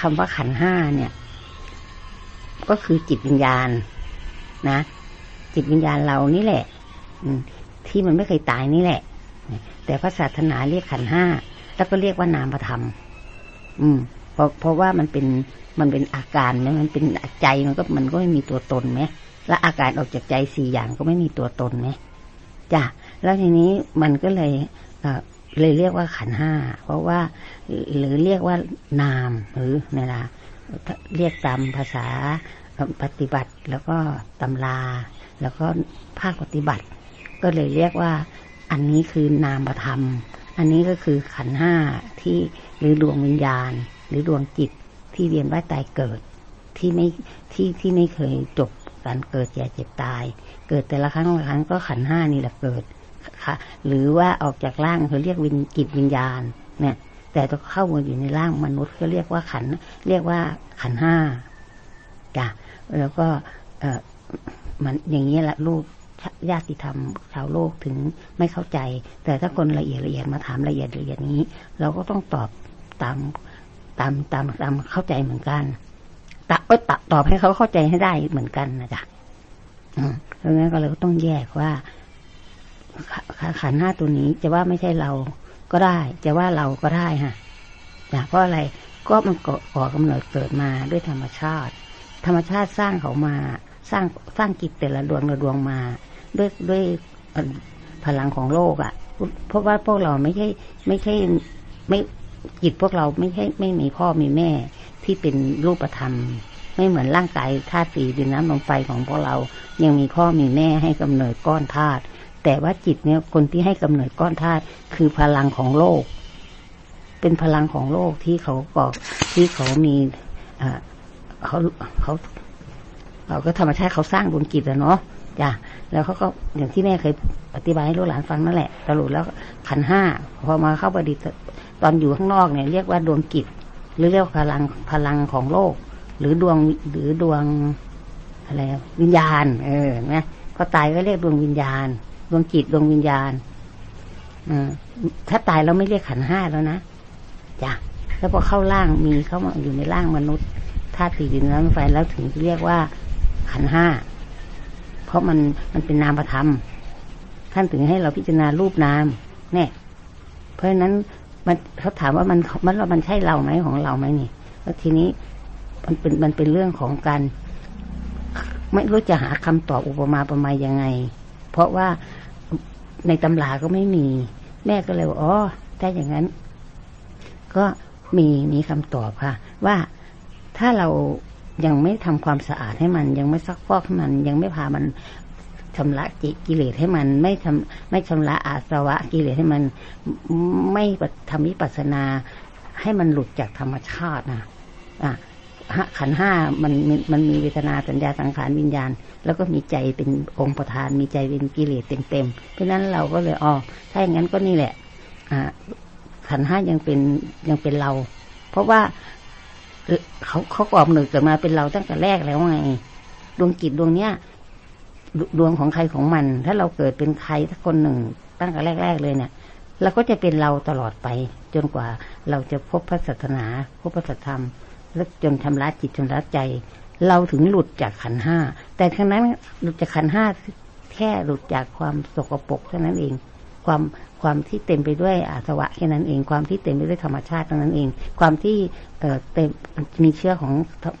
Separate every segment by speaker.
Speaker 1: คำว่าขันห้าเนี่ย ก็คือจิตวิญญาณ นะ จิตวิญญาณเรานี่แหละที่มันไม่เคยตายนี่แหละ แต่พระศาสนาเรียกขันห้าแล้วก็เรียกว่านามธรรม อืมเพราะเพราะว่ามันเป็นมันเป็นอาการไหมมันเป็นใจมันก็มันก็ไม่มีตัวตนไหมและอาการออกจากใจสี่อย่างก็ไม่มีตัวตนไหมจ้ะแล้วทีนี้มันก็เลย เลยเรียกว่าขันห้าเพราะว่า หรือเรียกว่านามหรือเวลาเรียกตามภาษาปฏิบัติ แล้วก็ตำรา แล้วก็ภาคปฏิบัติ ก็เลยเรียกว่าอันนี้คือนามธรรม อันนี้ก็คือขันห้าที่หรือดวงวิญญาณ หรือดวงจิตที่เวียนว่ายตายเกิดที่ไม่ที่ที่ไม่เคยจบการเกิดแก่เจ็บตาย เกิดแต่ละครั้งละครั้งก็ขันห้านี่แหละเกิด ค่ะ หรือว่าออกจากร่างเขาเรียกวิญจิตวิญญาณ เนี่ย แต่ต้องเข้ามาอยู่ในร่างมนุษย์ก็เรียกว่าขัน เรียกว่าขันห้าจ้ะแล้วก็เออมันอย่างนี้แหละลูกญาติธรรมชาวโลกถึงไม่เข้าใจ แต่ถ้าคนละเอียดละเอียดมาถามละเอียดละเอียดนี้ เราก็ต้องตอบตามตามตามตามเข้าใจเหมือนกันตอบตอบให้เขาเข้าใจให้ได้เหมือนกันนะจ๊ะเพราะงั้นก็เลยต้องแยกว่า ขันห้าตัวนี้จะว่าไม่ใช่เราก็ได้ จะว่าเราก็ได้ฮะนะเพราะอะไรก็มันก่อกำเนิดเกิดมาด้วยธรรมชาติ ธรรมชาติสร้างเขามาสร้างสร้างกิจแต่ละดวงละดวงมา ด้วยด้วยพลังของโลกอะ่ะ เพราะว่าพวกเราไม่ใช่ไม่ใช่ไม่จิตพวกเราไม่ใช่ไม่มีพ่อมีแม่ที่เป็นรูปธรรม ไม่เหมือนร่างกายธาตุสีดินน้ำลมไฟของพวกเรา ยังมีพ่อมีแม่ให้กำเนิดก้อนธาตุ แต่ว่าจิตเนี่ยคนที่ให้กำเนิดก้อนธาตุคือพลังของโลก เป็นพลังของโลกที่เขาก่อที่เขามีเขาเขาเราก็ธรรมชาติเขาสร้างดวงจิตอะเนาะจ้ะแล้วเขาก็อย่างที่แม่เคยอธิบายให้ลูกหลานฟังนั่นแหละสรุปแล้วขันห้าพอมาเข้าประดิษฐ์ตอนอยู่ข้างนอกเนี่ย เรียกว่าดวงจิตหรือเรียกพลังพลังของโลก หรือดวงหรือดวงอะไรวิญญาณ เออนะพอตายก็เรียกดวงวิญญาณ ดวงจิตดวงวิญญาณอถ้าตายเราไม่เรียกขันห้าแล้วนะจ้ะแล้วพอเข้าร่างมีเข้ามาอยู่ในร่างมนุษย์ธาตุสี่ดินน้ำไฟแล้วถึงเรียกว่าขันห้า เพราะมันมันเป็นนามธรรม ท่านถึงให้เราพิจารณารูปนามเนี่ยเพราะฉะนั้นมันเขาถามว่ามันมันว่ามันใช่เราไหมของเราไหมนี่ แล้วทีนี้มันเป็นมันเป็นเรื่องของการไม่รู้จะหาคำตอบอุปมาประมาณยังไง เพราะว่าในตำราก็ไม่มี แม่ก็เลยว่าอ๋อถ้าอย่างนั้น ก็มีมีคำตอบค่ะ ว่าถ้าเรายังไม่ทำความสะอาดให้มัน ยังไม่ซักฟอกให้มัน ยังไม่พามันชำระจิกิเลสให้มัน ไม่ทำไม่ชำระอาสวะกิเลสให้มัน ไม่ทำวิปัสนาให้มันหลุดจากธรรมชาตินะอะ ขันห้ามันมันมีเวทนาสัญญาสังขารวิญญาณ แล้วก็มีใจเป็นองค์ประธาน มีใจเป็นกิเลสเต็มๆเพราะนั้นเราก็เลยอ๋อถ้าอย่างนั้นก็นี่แหละอ่าขันห้ายังเป็นยังเป็นเรา เพราะว่าเขาเขากอบหนึ่งเกิดมาเป็นเราตั้งแต่แรกแล้วไงดวงจิตดวงเนี้ยดวงของใครของมัน ถ้าเราเกิดเป็นใครสักคนหนึ่งตั้งแต่แรก ๆ เลยเนี่ยเราก็จะเป็นเราตลอดไป จนกว่าเราจะพบพระศาสนาพบพระธรรม แล้วจนชำระจิตชำระใจ เราถึงหลุดจากขันห้า แต่ทั้งนั้นหลุดจากขันห้าแค่หลุดจากความสกปรกเท่านั้นเอง ความความที่เต็มไปด้วยอาสวะแค่นั้นเอง ความที่เต็มไปด้วยธรรมชาติเท่านั้นเอง ความที่เอ่อเต็มมีเชื้อของ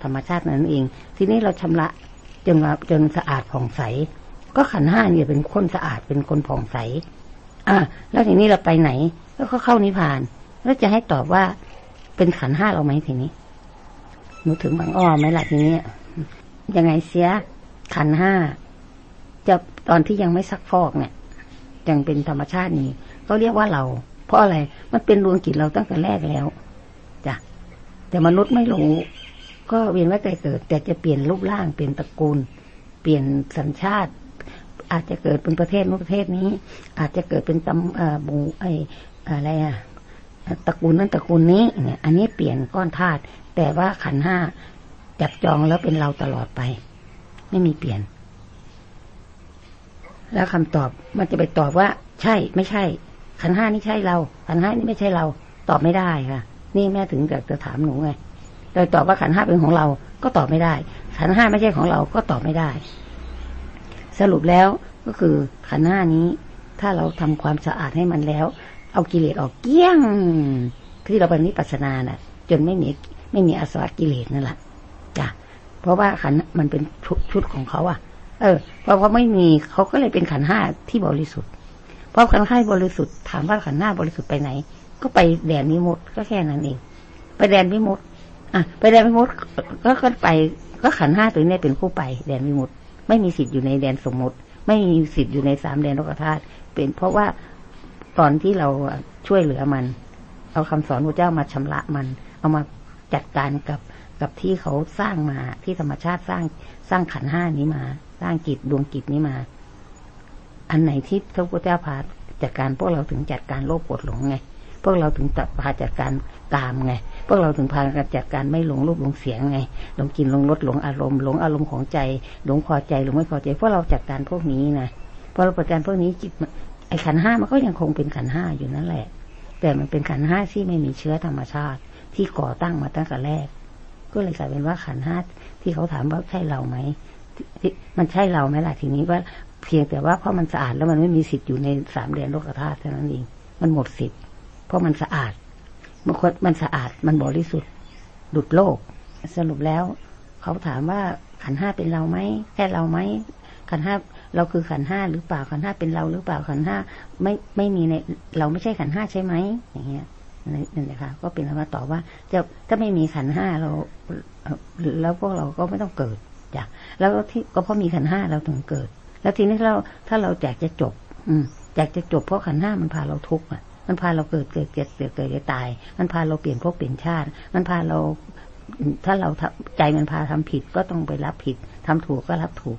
Speaker 1: ธรรมชาตินั้นเอง ทีนี้เราชำระจนจนสะอาดผ่องใส ก็ขันห้าเนี่ยเป็นคนสะอาดเป็นคนผ่องใส อะแล้วทีนี้เราไปไหน แล้วก็เข้านิพพาน แล้วจะให้ตอบว่าเป็นขันห้าเราไหมทีนี้ หนูถึงบางอ้อไหมล่ะทีนี้ยังไงเสียขันห้าจะตอนที่ยังไม่ซักฟอกเนี่ย ยังเป็นธรรมชาตินี้เขาเรียกว่าเรา เพราะอะไรมันเป็นดวงจิตเราตั้งแต่แรกแล้วจ้ะแต่มนุษย์ไม่รู้ก็เวียนว่ายตายเกิด แต่จะเปลี่ยนรูปร่างเปลี่ยนตระกูล เปลี่ยนสัญชาติ อาจจะเกิดเป็นประเทศนู้นประเทศนี้ อาจจะเกิดเป็นตำบูไออะไรอะตระกูลนั้นตระกูลนี้เนี่ย อันนี้เปลี่ยนก้อนธาตุ แต่ว่าขันห้าจับจองแล้วเป็นเราตลอดไป ไม่มีเปลี่ยน แล้วคำตอบมันจะไปตอบว่า ใช่ ไม่ใช่ ขันห้านี่ใช่เรา ขันห้านี่ไม่ใช่เรา ตอบไม่ได้ค่ะ นี่แม่ถึงอยากจะถามหนูไงโดยตอบว่าขันห้าเป็นของเรา ก็ตอบไม่ได้ ขันห้าไม่ใช่ของเรา ก็ตอบไม่ได้ สรุปแล้วก็คือขันห้านี้ ถ้าเราทำความสะอาดให้มันแล้ว เอากิเลสออกเกี้ยงที่เราเป็นนิพพานาน่ะ จนไม่มี ไม่มีอาสวะกิเลสนั่นแหละจ้ะเพราะว่าขันมันเป็นชุดของเขาอะเออเพราะเขาไม่มีเขาก็เลยเป็นขันห้าที่บริสุทธิ์เพราะขันห้าบริสุทธิ์ถามว่าขันห้าบริสุทธิ์ไปไหน ก็ไปแดนมิมุตก็แค่นั้นเอง ไปแดนมิมุตอะไปแดนมิมุตก็ก็ไป ก็ขันห้าตัวนี้เป็นผู้ไป แดนมิมุตไม่มีสิทธิ์อยู่ในแดนสมมติ ไม่มีสิทธิ์อยู่ในสามแดนโลกธาตุเป็นเพราะว่าตอนที่เราช่วยเหลือมัน เอาคำสอนพระเจ้ามาชำระมัน เอามา จัดการกับกับที่เขาสร้างมาที่ธรรมชาติสร้างสร้างขันห้านี้มา สร้างจิตดวงจิตนี้มา อันไหนที่พระพุทธเจ้าพาจัดการพวกเราถึงจัดการโลภปวดหลงไง พวกเราถึงพาจัดการกามไง พวกเราถึงพากันจัดการไม่หลงรูปหลงเสียงไงหลงกินหลงรสหลงอารมณ์หลงอารมณ์ของใจหลงพอใจหลงไม่พอใจพวกเราจัดการพวกนี้นะพอเราจัดการพวกนี้จิตไอ้ขันห้ามันก็ยังคงเป็นขันห้าอยู่นั่นแหละ แต่มันเป็นขันห้าที่ไม่มีเชื้อธรรมชาติ ที่ก่อตั้งมาตั้งแต่แรก ก็เลยกลายเป็นว่าขันห้าที่เขาถามว่าใช่เราไหมมันใช่เราไหมล่ะทีนี้ว่าเพียงแต่ว่าเพราะมันสะอาดแล้วมันไม่มีสิทธิ์อยู่ในสามเดือนโลกธาตุเท่านั้นเองมันหมดสิทธิ์ เพราะมันสะอาดมันคนมันสะอาดมันบริสุทธิ์หลุดโลก สรุปแล้ว เขาถามว่าขันห้าเป็นเราไหมแค่เราไหมขันห้าเราคือขันห้าหรือเปล่าขันห้าเป็นเราหรือเปล่าขันห้าไม่ไม่มีใน เราไม่ใช่ขันห้าใช่ไหมอย่างเงี้ย นั่นแหละค่ะก็เป็นคำตอบว่าจะถ้าไม่มีขันห้าเราแล้วพวกเราก็ไม่ต้องเกิดจ้ะแล้วที่ก็เพราะมีขันห้าเราถึงเกิด แล้วทีนี้เราถ้าเราอยากจะจบ อืมอยากจะจบเพราะขันห้ามันพาเราทุกข์อะ มันพาเราเกิดเกิดเกิดเกิดเกิดตาย มันพาเราเปลี่ยนพวกเปลี่ยนชาติ มันพาเราถ้าเราใจมันพาทำผิดก็ต้องไปรับผิดทำถูกก็รับถูก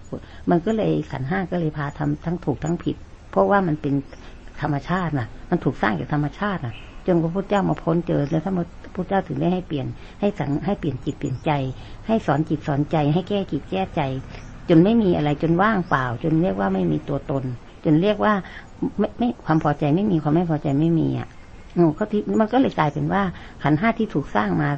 Speaker 1: มันก็เลยขันห้าก็เลยพาทำทั้งถูกทั้งผิด เพราะว่ามันเป็นธรรมชาติน่ะ มันถูกสร้างจากธรรมชาติน่ะ จนพระพุทธเจ้ามาพ้นเจอ แล้วถ้าพระพุทธเจ้าถึงได้ให้เปลี่ยนให้สังให้เปลี่ยนจิตเปลี่ยนใจ ให้สอนจิตสอนใจ ให้แก้จิตแก้ใจ จนไม่มีอะไรจนว่างเปล่า จนเรียกว่าไม่มีตัวตน จนเรียกว่าไม่ไม่ความพอใจไม่มีความไม่พอใจไม่มีอะโอ้ก็ที่มันก็เลยกลายเป็นว่าขันห้าที่ถูกสร้างมา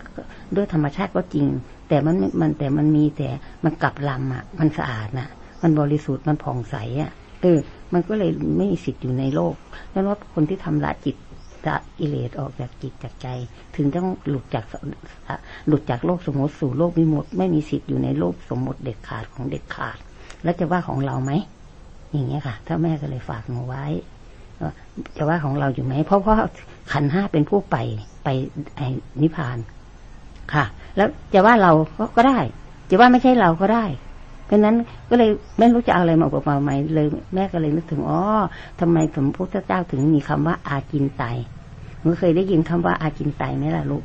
Speaker 1: ด้วยธรรมชาติก็จริง แต่มันมันแต่มันมีแต่มันกลับลำอะ มันสะอาดน่ะ มันบริสุทธิ์มันผ่องใสอะเออมันก็เลยไม่มีสิทธิ์อยู่ในโลกนั่นว่าคนที่ทำละจิต จะกิเลสออกจากจิตจากใจ ถึงต้องหลุดจากหลุดจากโลกสมมติสู่โลกวิมุตไม่มีสิทธิ์อยู่ในโลกสมมติเด็ดขาดของเด็ดขาด แล้วจะว่าของเราไหมอย่างเงี้ยค่ะ ถ้าแม่ก็เลยฝากมาไว้จะว่าของเราอยู่ไหมเพราะเพราะขันห้าเป็นผู้ไปไปนิพพานค่ะ แล้วจะว่าเราก็ได้ จะว่าไม่ใช่เราก็ได้ ราะนั้นก็เลยไม่รู้จะเอาอะไรมาบอกมาใหม่เลย แม่ก็เลยนึกถึงอ๋อทำไมสมพุทธเจ้าถึงมีคำว่าอากินไตหนูเคยได้ยินคำว่าอากินไตไหมล่ะลูก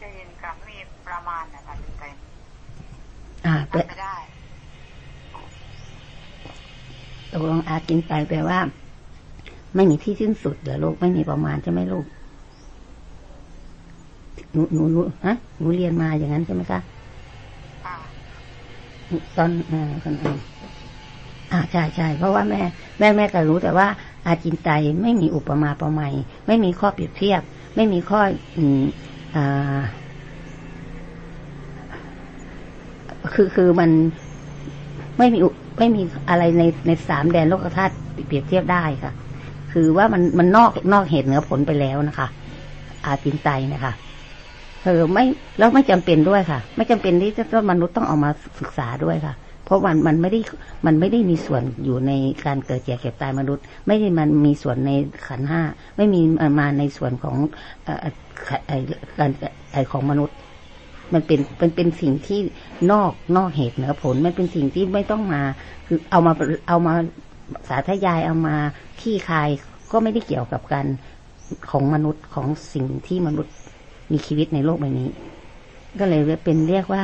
Speaker 2: ได้ยินกับมีประมาณนะอากินไต
Speaker 1: อ่า
Speaker 2: ไม่
Speaker 1: ได้ตกลงอากินไตแปลว่า ไม่มีที่สิ้นสุดเหรอลูกไม่มีประมาณใช่ไหมลูกหนูหนูหนูฮะหนูเรียนมาอย่างนั้นใช่ไหมคะ ตอนอ่าคนอ่าอ่าใช่ใช่เพราะว่าแม่ แม่แม่ก็รู้แต่ว่าอาจินไตไม่มีอุปมาประไมยไม่มีข้อเปรียบเทียบ ไม่มีข้ออืมอ่าคือคือมันไม่มีไม่มีอะไรในในสามแดนโลกธาตุเปรียบเทียบได้ค่ะ คือว่ามันมันนอกนอกเหตุเหนือผลไปแล้วนะคะ อาจินไตนะคะ เออไม่แล้วไม่จำเป็นด้วยค่ะ ไม่จำเป็นที่จะมนุษย์ต้องเอามาศึกษาด้วยค่ะ เพราะมันมันไม่ได้มันไม่ได้มีส่วนอยู่ในการเกิดแก่เก็บตายมนุษย์ ไม่ได้มันมีส่วนในขันห้าไม่มีมาในส่วนของการไอของมนุษย์ มันเป็นเป็นเป็นสิ่งที่นอกนอกเหตุเหนือผล มันเป็นสิ่งที่ไม่ต้องมา คือเอามาเอามาสาธยายเอามาขี้คายก็ไม่ได้เกี่ยวกับการของมนุษย์ของสิ่งที่มนุษย์ มีชีวิตในโลกใบนี้ ก็เลยเป็นเรียกว่า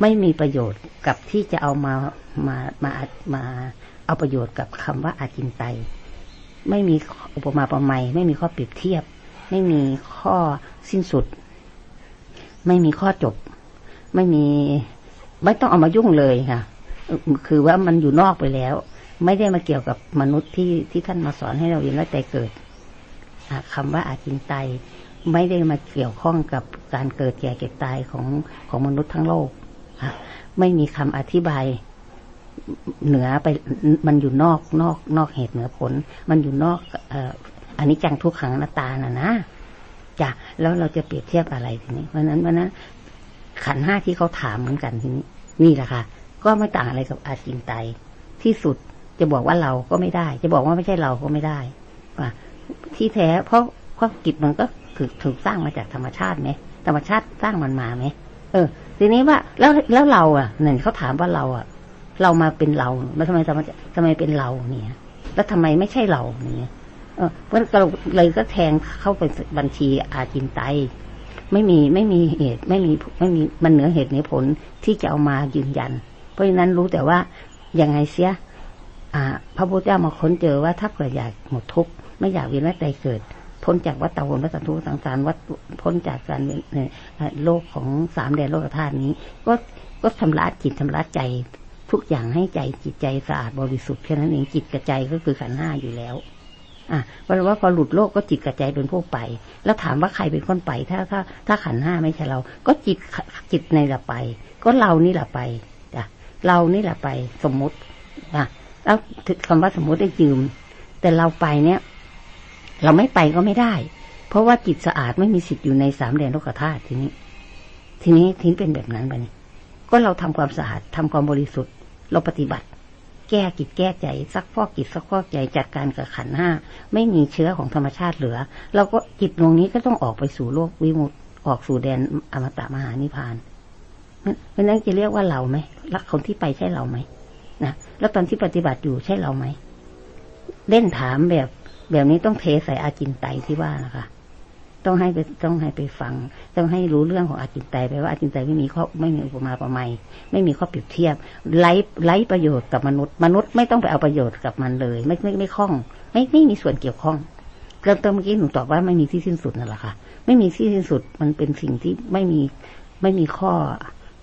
Speaker 1: ไม่มีประโยชน์กับที่จะเอามามามามาเอาประโยชน์กับคำว่าอาจินไตไม่มีอุปมาประไมยไม่มีข้อเปรียบเทียบ ไม่มีข้อสิ้นสุด ไม่มีข้อจบ ไม่มีไม่ต้องเอามายุ่งเลยค่ะ คือว่ามันอยู่นอกไปแล้ว ไม่ได้มาเกี่ยวกับมนุษย์ที่ที่ท่านมาสอนให้เราเรียนว่าใจเกิดคำว่าอาจินไต ไม่ได้มาเกี่ยวข้องกับการเกิดแก่เก็บตายของของมนุษย์ทั้งโลกไม่มีคำอธิบายเหนือไปมันอยู่นอกนอกนอกเหตุเหนือผล มันอยู่นอกอันนี้จังทุกขังนัตตาน่ะนะจ้ะแล้วเราจะเปรียบเทียบอะไรทีนี้เพราะนั้นเพราะนั้นขันห้าที่เขาถามเหมือนกันทีนี้ นี่แหละค่ะ ก็ไม่ต่างอะไรกับอาจินไตยที่สุดจะบอกว่าเราก็ไม่ได้ จะบอกว่าไม่ใช่เราก็ไม่ได้ว่าที่แท้เพราะเพราะกิจมันก็ คือถูกสร้างมาจากธรรมชาติไหมธรรมชาติสร้างมันมาไหมเออ ทีนี้ว่าแล้วแล้วเราอะเนี่ยเขาถามว่าเราอะ เรามาเป็นเราแล้วทำไมทำไมทำไมเป็นเราเนี่ย แล้วทำไมไม่ใช่เราเนี่ยเออเพราะเราเลยก็แทงเข้าไปบัญชีอาจินไตไม่มีไม่มีเหตุไม่มีไม่มีมันเหนือเหตุเหนือผลที่จะเอามายืนยัน เพราะฉะนั้นรู้แต่ว่ายังไงเสียอ่าพระพุทธเจ้ามาค้นเจอว่าถ้าเกิดอยากหมดทุกข์ไม่อยากเวียนว่ายตายเกิด พ้นจากวัฏฏะวนวัฏทุสังสารวัฏพ้นจากการเวียนเอ่อโลกของสามแดนโลกธาตุนี้ ก็ก็ชำระจิตชำระใจทุกอย่างให้ใจจิตใจสะอาดบริสุทธิ์แค่นั้นเองจิตกับใจก็คือขันห้าอยู่แล้ว อะเพราะว่าพอหลุดโลกก็จิตกับใจเป็นผู้ไป แล้วถามว่าใครเป็นคนไป ถ้าถ้าถ้าขันห้าไม่ใช่เรา ก็จิตจิตในละไป ก็เรานี่แหละไปจ้ะเรานี่แหละไปสมมุติอะแล้วคำว่าสมมุติได้ยืม แต่เราไปเนี่ย เราไม่ไปก็ไม่ได้ เพราะว่าจิตสะอาดไม่มีสิทธิ์อยู่ในสามแดนโลกธาตุทีนี้ ทีนี้ทีนี้เป็นแบบนั้นไปนี่ก็เราทำความสะอาดทำความบริสุทธิ์ เราปฏิบัติ แก้กิจแก้ใจซักฟอกกิจซักฟอกใจจัดการกับขันธ์ห้าไม่มีเชื้อของธรรมชาติเหลือ เราก็จิตตรงนี้ก็ต้องออกไปสู่โลกวิมุตติออกสู่แดนอมตะมหานิพพานเพราะนั้นจะเรียกว่าเราไหมรักคนที่ไปใช่เราไหมนะแล้วตอนที่ปฏิบัติอยู่ใช่เราไหมเล่นถามแบบ แบบนี้ต้องเทใส่อาจินไตที่ว่านะคะต้องให้ไปต้องให้ไปฟัง ต้องให้รู้เรื่องของอาจินไตไปว่าอาจินไตไม่มีข้อไม่มีอุปมาประไมยไม่มีข้อเปรียบเทียบไร้ไร้ประโยชน์กับมนุษย์ มนุษย์ไม่ต้องไปเอาประโยชน์กับมันเลย ไม่ไม่ไม่คล้อง ไม่ไม่มีส่วนเกี่ยวข้องเริ่มต้นเมื่อกี้หนูตอบว่าไม่มีที่สิ้นสุดนั่นแหละค่ะ ไม่มีที่สิ้นสุดมันเป็นสิ่งที่ไม่มีไม่มีข้อ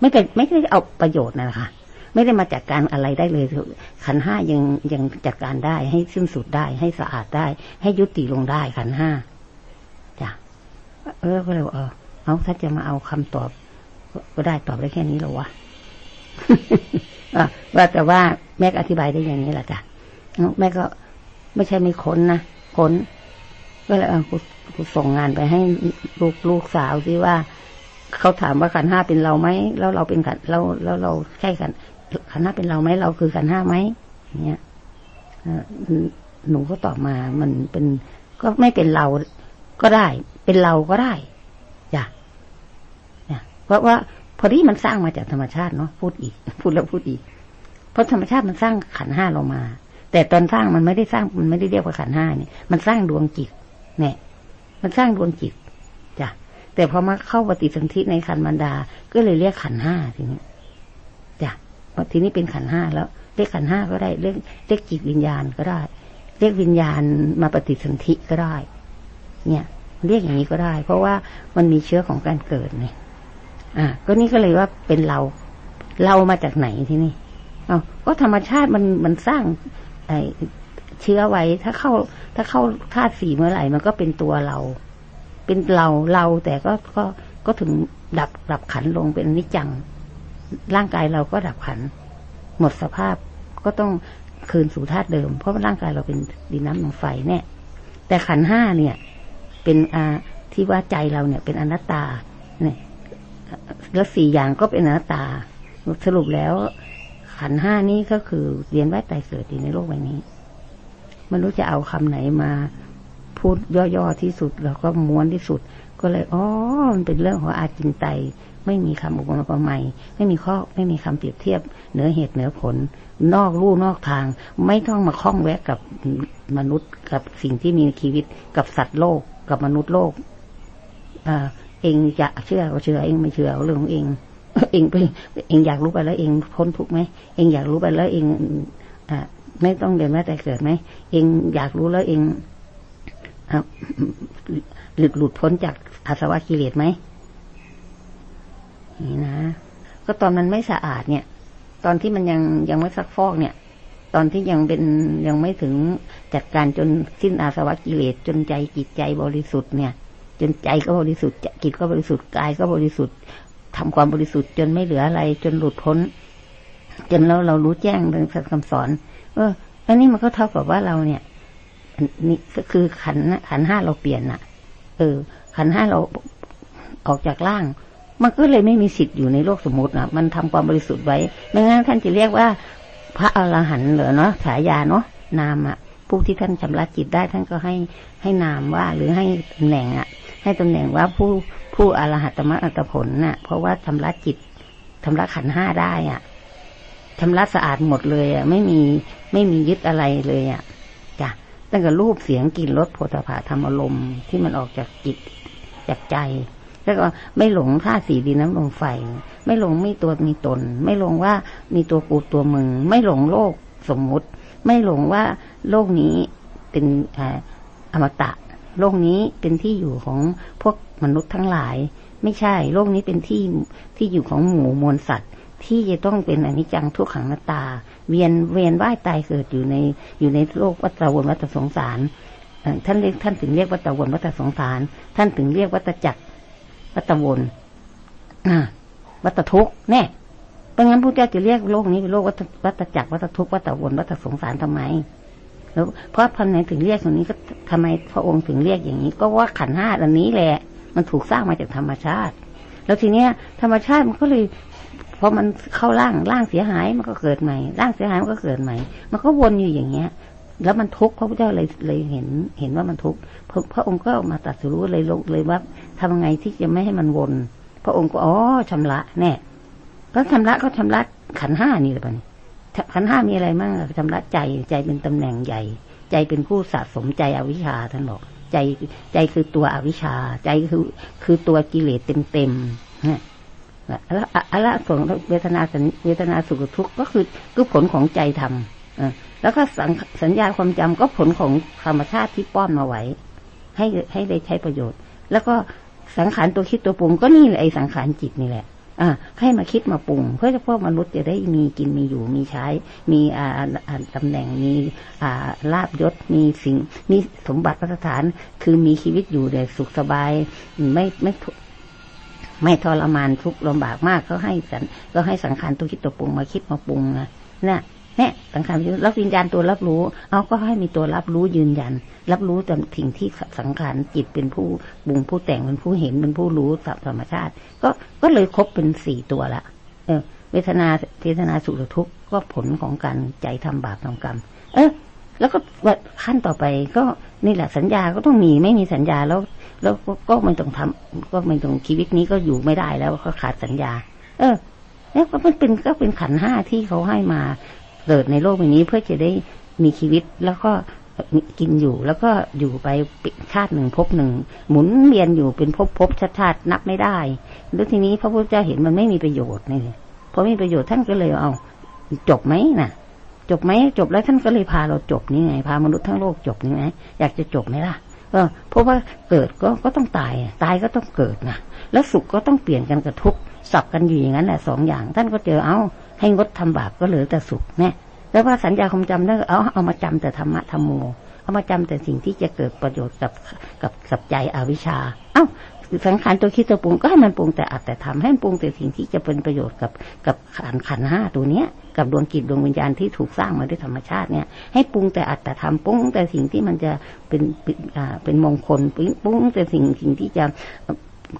Speaker 1: ไม่เป็นไม่ได้เอาประโยชน์นั่นแหละค่ะ ไม่ได้มาจัดการอะไรได้เลย ขันห้ายังยังจัดการได้ให้สิ้นสุดได้ ให้สะอาดได้ ให้ยุติลงได้ ขันห้าจ้ะเออก็เลยเออเอาถ้าจะมาเอาคำตอบ ก็ได้ตอบได้แค่นี้หรอวะว่าแต่ว่าแม่อธิบายได้อย่างนี้แหละจ้ะแม่ก็ไม่ใช่ไม่ค้นนะค้นก็เลยเออกูส่งงานไปให้ลูกลูกสาวที่ว่าเขาถามว่าขันห้าเป็นเราไหมแล้วเราเป็นขันเราแล้วเราใช่ขัน ขันห้าเป็นเราไหมเราคือขันห้าไหมเนี่ยหนูก็ตอบมามันเป็น ก็ไม่เป็นเราก็ได้ เป็นเราก็ได้จ้ะเนี่ยเพราะว่าพอดีมันสร้างมาจากธรรมชาติเนาะพูดอีก พูดแล้วพูดอีก เพราะธรรมชาติมันสร้างขันห้าเรามา แต่ตอนสร้างมันไม่ได้สร้างมันไม่ได้เรียกว่าขันห้าเนี่ยมันสร้างดวงจิตเนี่ยมันสร้างดวงจิตจ้ะแต่พอมาเข้าปฏิสนธิในขันมันดา ก็เลยเรียกขันห้าทีนี้จ้ะ ทีนี้เป็นขันห้าแล้วเรียกขันห้าก็ได้เรียกเรียกจิตวิญญาณก็ได้ เรียกวิญญาณมาปฏิสนธิก็ได้ เนี่ยเรียกอย่างนี้ก็ได้ เพราะว่ามันมีเชื้อของการเกิดไงอ่าก็นี่ก็เลยว่าเป็นเรา เรามาจากไหนที่นี่เอาก็ธรรมชาติมันมันสร้าง ไอเชื้อไว้ถ้าเข้า ถ้าเข้าธาตุสีเมื่อไหร่ มันก็เป็นตัวเรา เป็นเราเราแต่ก็ก็ก็ถึงดับดับขันลงเป็นนิจัง ร่างกายเราก็ดับขัน หมดสภาพก็ต้องคืนสู่ธาตุเดิม เพราะว่าร่างกายเราเป็นดินน้ำลมไฟเนี่ย แต่ขันห้าเนี่ย เป็นอาที่ว่าใจเราเนี่ย เป็นอนัตตา เนี่ยแล้วสี่อย่างก็เป็นอนัตตา สรุปแล้ว ขันห้านี้ก็คือเรียนว่ายตายเกิดอยู่ในโลกใบนี้ไม่รู้จะเอาคำไหนมาพูดย่อๆที่สุด แล้วก็ม้วนที่สุด ก็เลยอ๋อมันเป็นเรื่องของอาจินไต ไม่มีคำอุปมาประไมยไม่มีข้อไม่มีคำเปรียบเทียบเหนือเหตุเหนือผล นอกลู่นอกทาง ไม่ต้องมาคล้องแวะกับมนุษย์กับสิ่งที่มีชีวิตกับสัตว์โลกกับมนุษย์โลกอเองจะเชื่อก็เชื่อเองไม่เชื่อเรื่องของเอง เองไปเองอยากรู้ไปแล้วเองพ้นทุกไหมเองอยากรู้ไปแล้วเองอ่าไม่ต้องเรียนแม้แต่เกิดไหมเองอยากรู้แล้วเองหลุดหลุดพ้นจากอาสวะกิเลสไหม นี่นะ ก็ตอนมันไม่สะอาดเนี่ย ตอนที่มันยังยังไม่ซักฟอกเนี่ย ตอนที่ยังเป็นยังไม่ถึงจัดการจนสิ้นอาสวะกิเลสจนใจจิตใจบริสุทธิ์เนี่ย จนใจก็บริสุทธิ์จิตก็บริสุทธิ์กายก็บริสุทธิ์ทำความบริสุทธิ์จนไม่เหลืออะไร จนหลุดพ้น จนเราเรารู้แจ้งเรื่องคำสอน เอออันนี้มันก็เท่ากับว่าเราเนี่ยนี่ก็คือขันขันห้าเราเปลี่ยนอะเออ ขันห้าเราออกจากร่าง มันก็เลยไม่มีสิทธิ์อยู่ในโลกสมมตินะมันทำความบริสุทธิ์ไว้ไม่งั้นท่านจะเรียกว่า พระอรหันต์เหรอเนาะฉายาเนาะนามอะผู้ที่ท่านชำระจิตได้ท่านก็ให้ให้นามว่าหรือให้ตำแหน่งอะให้ตำแหน่งว่าผู้ผู้อรหัตมรรคผลน่ะ เพราะว่าชำระจิตชำระขันห้าได้อะชำระสะอาดหมดเลยอะไม่มีไม่มียึดอะไรเลยอะจ้ะตั้งแต่รูปเสียงกลิ่นรสโผฏฐาธรรมอารมณ์ที่มันออกจากจิตจากใจ แล้วก็ไม่หลงท่าสีดินน้ำลมไฟ ไม่หลงไม่ตัวมีตน ไม่หลงว่ามีตัวกูตัวมึง ไม่หลงโลกสมมุติ ไม่หลงว่าโลกนี้เป็นอมตะ โลกนี้เป็นที่อยู่ของพวกมนุษย์ทั้งหลาย ไม่ใช่ โลกนี้เป็นที่ที่อยู่ของหมู่มวลสัตว์ ที่จะต้องเป็นอนิจจังทุกขังนาตา เวียนเวียนว่ายตายเกิดอยู่ในอยู่ในโลกวัฏวนวัฏสงสารท่านเรียกท่านถึงเรียกวัฏวนวัฏสงสาร ท่านถึงเรียกวัฏจักร วัฏวนวัฏทุกข์แน่เพราะงั้นพระเจ้าจะเรียกโลกนี้เป็นโลกวัฏจักรวัฏทุกข์วัฏวนวัฏสงสารทำไม แล้วเพราะพันไหนถึงเรียกตรงนี้ก็ทำไมพระองค์ถึงเรียกอย่างนี้ ก็ว่าขันห้าอันนี้แหละ มันถูกสร้างมาจากธรรมชาติ แล้วทีเนี้ย ธรรมชาติมันก็เลยพอมันเข้าร่างร่างเสียหายมันก็เกิดใหม่ร่างเสียหายมันก็เกิดใหม่ มันก็วนอยู่อย่างเงี้ย แล้วมันทุกข์พระพุทธเจ้าเลยเลยเห็นเห็นว่ามันทุกข์พระองค์ก็มาตัดสู้เลยลงเลยว่าทำยังไงที่จะไม่ให้มันวน พระองค์ก็อ๋อชำระแน่ก็ชำระก็ชำระขันห้านี่แหละปะขันห้ามีอะไรบ้างชำระใจใจเป็นตำแหน่งใหญ่ ใจเป็นผู้สะสมใจอวิชชาท่านบอก ใจใจคือตัวอวิชชา ใจคือคือตัวกิเลสเต็มเต็มนะแล้วอะไรส่วนเวทนาเวทนาสุขทุกข์ก็คือคือผลของใจทำ แล้วก็สัญญาความจำก็ผลของธรรมชาติที่ป้อนมาไว้ ให้ให้ได้ใช้ประโยชน์ แล้วก็สังขารตัวคิดตัวปรุงก็นี่แหละไอ้สังขารจิตนี่แหละ อ่า ให้มาคิดมาปรุง เพื่อจะพวกมนุษย์จะได้มีกินมีอยู่มีใช้ มีอ่าตำแหน่งมีอ่าลาบยศมีสิ่งมีสมบัติพัฒฐาน คือมีชีวิตอยู่แบบสุขสบายไม่ไม่ไม่ทรมานทุกข์ลำบากมากก็ให้สันก็ให้สังขารตัวคิดตัวปรุงมาคิดมาปรุงนะเนี่ย เนี่ยสังขารรับวิญญาณตัวรับรู้ เอาก็ให้มีตัวรับรู้ยืนยัน รับรู้แต่สิ่งที่สังขารจิตเป็นผู้บุงผู้แต่งเป็นผู้เห็นเป็นผู้รู้ธรรมชาติ ก็ก็เลยครบเป็นสี่ตัวละ เออ เวทนาเวทนาสุขทุกข์ก็ผลของการใจทำบาปทำกรรม เออแล้วก็ขั้นต่อไปก็นี่แหละสัญญาก็ต้องมีไม่มีสัญญาแล้ว แล้วก็ไม่ต้องทำก็ไม่ต้องชีวิตนี้ก็อยู่ไม่ได้แล้วก็ขาดสัญญา เออแล้วก็มันเป็นก็เป็นขันห้าที่เขาให้มา เกิดในโลกใบนี้เพื่อจะได้มีชีวิตแล้วก็กินอยู่แล้วก็อยู่ไปชาติหนึ่งพบหนึ่ง หมุนเวียนอยู่เป็นพบพบชาติชาตินับไม่ได้ แล้วทีนี้พระพุทธเจ้าเห็นมันไม่มีประโยชน์นี่พอไม่มีประโยชน์ท่านก็เลยเอา จบไหมน่ะ จบไหมจบแล้วท่านก็เลยพาเราจบนี่ไง พามนุษย์ทั้งโลกจบนี่ไงอยากจะจบไหมล่ะเออเพราะว่าเกิดก็ก็ต้องตายตายก็ต้องเกิดนะแล้วสุขก็ต้องเปลี่ยนกันกับทุกสับกันอยู่อย่างนั้นแหละสองอย่าง ท่านก็เจอเอา ให้งดทำบาปก็เหลือแต่สุขเนี่ยแล้วว่าสัญญาความจำนั่นเอาเอามาจำแต่ธรรมะธรรมโม เอามาจำแต่สิ่งที่จะเกิดประโยชน์กับกับกับใจอวิชชา เอ้าสังขารตัวคิดตัวปรุงก็ให้มันปรุงแต่อัดแต่ทำให้มันปรุงแต่สิ่งที่จะเป็นประโยชน์กับกับขันขันห้าตัวเนี้ยกับดวงจิตดวงวิญญาณที่ถูกสร้างมาด้วยธรรมชาติเนี่ยให้ปรุงแต่อัดแต่ทำปรุงแต่สิ่งที่มันจะเป็นอ่าเป็นมงคลปรุงแต่สิ่งสิ่งที่จะ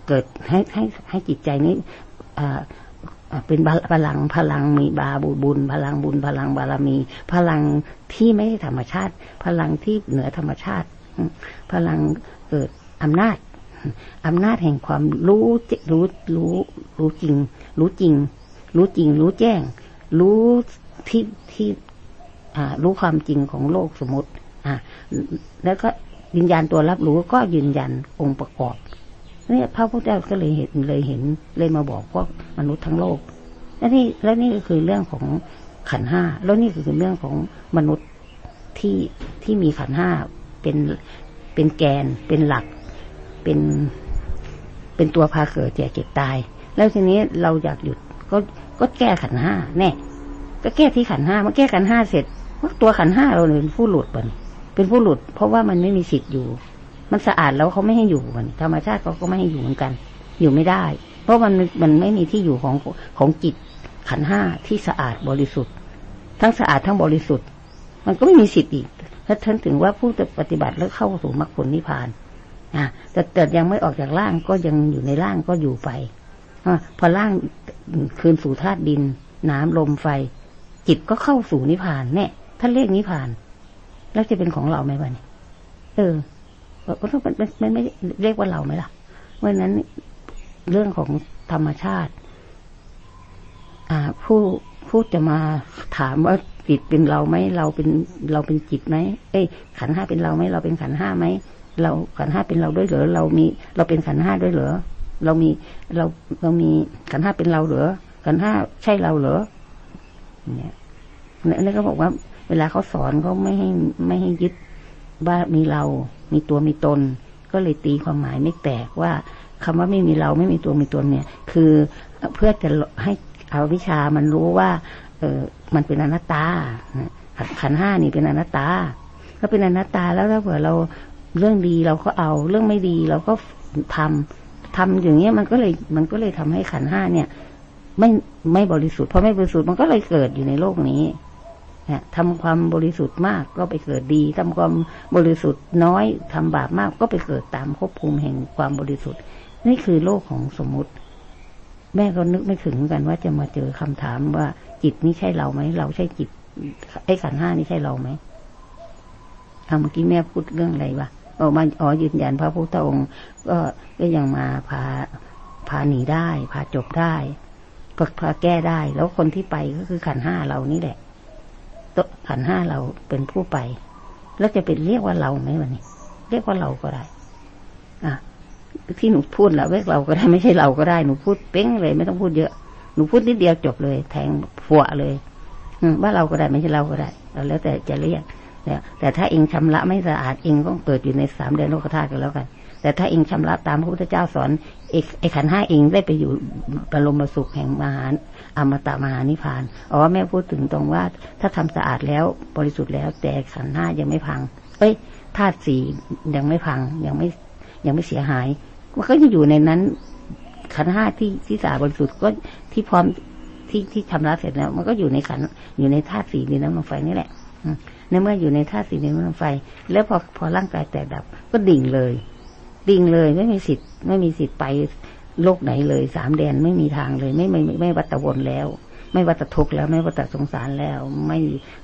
Speaker 1: เกิดให้ให้ให้จิตใจนี้อ่า เป็นพลังพลังมีบาบุบุญ พลังบุญพลังบารมี พลังที่ไม่ใช่ธรรมชาติ พลังที่เหนือธรรมชาติ พลังเกิดอำนาจอำนาจแห่งความรู้รู้รู้รู้จริง รู้จริง รู้จริง รู้แจ้ง รู้ที่ที่รู้ความจริงของโลกสมมติ อ่า แล้วก็วิญญาณตัวรับรู้ก็ยืนยันองค์ประกอบ เนี่ยพระพุทธเจ้าก็เลยเห็นเลยเห็นเลยมาบอกพวกมนุษย์ทั้งโลกและนี่และนี่ก็คือเรื่องของขันห้าแล้วนี่คือเรื่องของมนุษย์ที่ที่มีขันห้าเป็นเป็นแกน เป็นหลัก เป็นเป็นตัวพาเกิดแก่เก็บตาย แล้วทีนี้เราอยากหยุดก็ก็แก้ขันห้าแน่ก็แก้ที่ขันห้ามาแก้ขันห้าเสร็จว่าตัวขันห้าเราเป็นผู้หลุดไปเป็นผู้หลุด เพราะว่ามันไม่มีสิทธิ์อยู่ มันสะอาดแล้วเขาไม่ให้อยู่มันธรรมชาติเขาก็ไม่ให้อยู่เหมือนกัน อยู่ไม่ได้ เพราะมันมันไม่มีที่อยู่ของของจิตขันห้าที่สะอาดบริสุทธิ์ ทั้งสะอาดทั้งบริสุทธิ์ มันก็ไม่มีสิทธิ์อีกถ้าท่านถึงว่าผู้ปฏิบัติแล้วเข้าสู่มรรคผลนิพพานอะแต่แต่ยังไม่ออกจากร่างก็ยังอยู่ในร่างก็อยู่ไปอพอร่างคืนสู่ธาตุดิน น้ำลมไฟ จิตก็เข้าสู่นิพพานเนี่ยท่านเรียกนิพพาน แล้วจะเป็นของเราไหมวะเนี่ยเออ มันมันไม่เรียกว่าเราไหมล่ะเพราะนั้นเรื่องของธรรมชาติ อ่า ผู้ผู้จะมาถามว่าจิตเป็นเราไหมเราเป็นเราเป็นจิตไหมเอ้ยขันห้าเป็นเราไหมเราเป็นขันห้าไหมเราขันห้าเป็นเราด้วยเหรอเรามี เราเป็นขันห้าด้วยเหรอเรามีเราเรามีขันห้าเป็นเราเหรอขันห้าใช่เราเหรอเนี่ยนี่ก็บอกว่า เวลาเขาสอนเขาไม่ให้ไม่ให้ยึด ว่ามีเรา มีตัวมีตน ก็เลยตีความหมายไม่แตกว่าคำว่าไม่มีเราไม่มีตัวมีตนเนี่ย คือเพื่อจะให้เอาวิชามันรู้ว่า เออมันเป็นอนัตตาขันห้านี่เป็นอนัตตาก็เป็นอนัตตาแล้วถ้าเผื่อเราเรื่องดีเราก็เอา เรื่องไม่ดีเราก็ทำทำอย่างเงี้ยมันก็เลยมันก็เลยทำให้ขันห้าเนี่ย ไม่ไม่บริสุทธิ์เพราะไม่บริสุทธิ์มันก็เลยเกิดอยู่ในโลกนี้ นะทำความบริสุทธิ์มากก็ไปเกิดดีทำความบริสุทธิ์น้อยทำบาปมากก็ไปเกิดตามภพภูมิแห่งความบริสุทธิ์ นี่คือโลกของสมมุติ แม่ก็นึกไม่ถึงกันว่าจะมาเจอคำถามว่าจิตนี่ใช่เราไหมเราใช่จิตไอ้ขันห้านี่ใช่เราไหมเอาเมื่อกี้แม่พูดเรื่องอะไรวะออกมาอ๋อยืนยันพระพุทธองค์ ก็ก็ยังมาพาพาหนีได้ พาจบได้ก็พาแก้ได้ แล้วคนที่ไปก็คือขันห้าเรานี่แหละ ตัวขันห้าเราเป็นผู้ไป แล้วจะเป็นเรียกว่าเราไหมวันนี้ เรียกว่าเราก็ได้ อะที่หนูพูดแล้วเรียกเราก็ได้ไม่ใช่เราก็ได้หนูพูดเป้งเลย ไม่ต้องพูดเยอะหนูพูดนิดเดียวจบเลย แทงฝัวเลยว่าเราก็ได้ไม่ใช่เราก็ได้แล้วแต่จะเรียกแต่ถ้าเองชำระไม่สะอาดเองก็เกิดอยู่ในสามเดือนโลกธาตุกันแล้วกัน แต่ถ้าเองชำระตามพระพุทธเจ้าสอน ไอ้ขันห้าเองได้ไปอยู่บรมสุขแห่งมหาอมตะมหานิพพานอ๋อแม่พูดถึงตรงว่า ถ้าทำสะอาดแล้วบริสุทธิ์แล้ว แต่ขันห้ายังไม่พัง เอ้ยธาตุสียังไม่พังยังไม่ยังไม่เสียหายมันก็ยังอยู่ในนั้น ขันห้าที่ที่สะอาดบริสุทธิ์ก็ที่พร้อมที่ที่ชำระเสร็จแล้ว มันก็อยู่ในขันอยู่ในธาตุสี่ดินน้ำลมไฟนี่แหละในเมื่ออยู่ในธาตุสีดินน้ำไฟ แล้วพอพอร่างกายแตกดับก็ดิ่งเลย ดิ่งเลยไม่มีสิทธิ์ไม่มีสิทธิ์ไปโลกไหนเลยสามแดนไม่มีทางเลย ไม่ไม่ไม่วัตวนแล้ว ไม่วัตทุกข์แล้ว ไม่วัตสงสารแล้ว ไม่